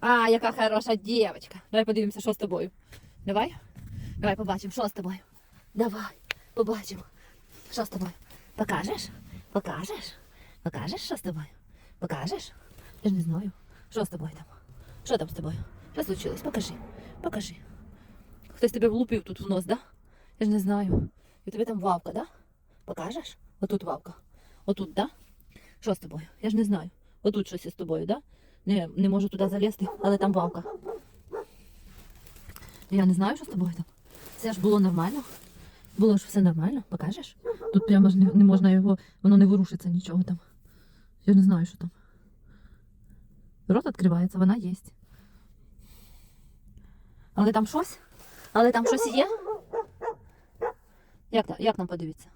А, яка хороша дівчинка. Давай подивимося, що з тобою. Давай. Давай побачимо, що з тобою. Давай, побачимо. Що з тобою? Покажеш? Покажеш? Покажеш, що з тобою? Покажеш? Я ж не знаю. Що з тобою там? Що там з тобою? Що случилось? Покажи. Покажи. Хтось тебе влупив тут в нос, да? Я ж не знаю. І тебе там вавка, да? Покажеш? Отут вавка. Отут, да? Що з тобою? Я ж не знаю. Отут щось із тобою, да? Не, не можу туди залізти, але там вавка. Я не знаю, що з тобою там. Це ж було нормально. Було ж все нормально, покажеш? Тут прямо ж не, не можна його, воно не ворушиться нічого там. Я не знаю, що там. Рот відкривається, вона є. Але там щось? Але там щось є? Як, як нам подивитися?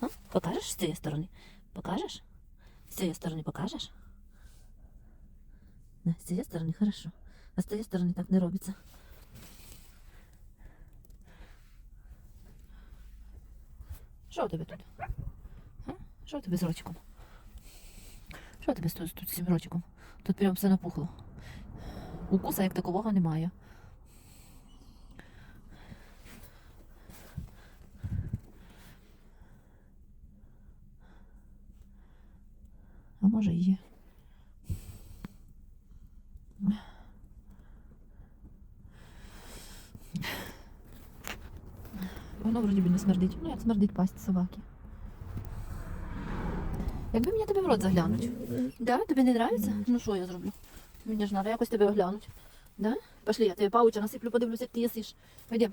А? Покажеш з цієї сторони? Покажеш? З цієї сторони покажеш? Не, з цієї сторони хорошо. А з цієї сторони так не робиться. Що у тебе тут? Що у тебе з ротиком? Що у тебе тут, тут з цим ротиком? Тут прям все напухло. Укуса як такового немає. А може і є. Воно вроді би не смердить. Ну, як смердить пасть собаки. Якби мені тебе в рот заглянуть. Да? Тобі не подобається? Ну що я зроблю? Мені ж треба якось тебе оглянуть. Да? Пошли, я тебе пауча насиплю, подивлюся, як ти їсиш. Пойдем.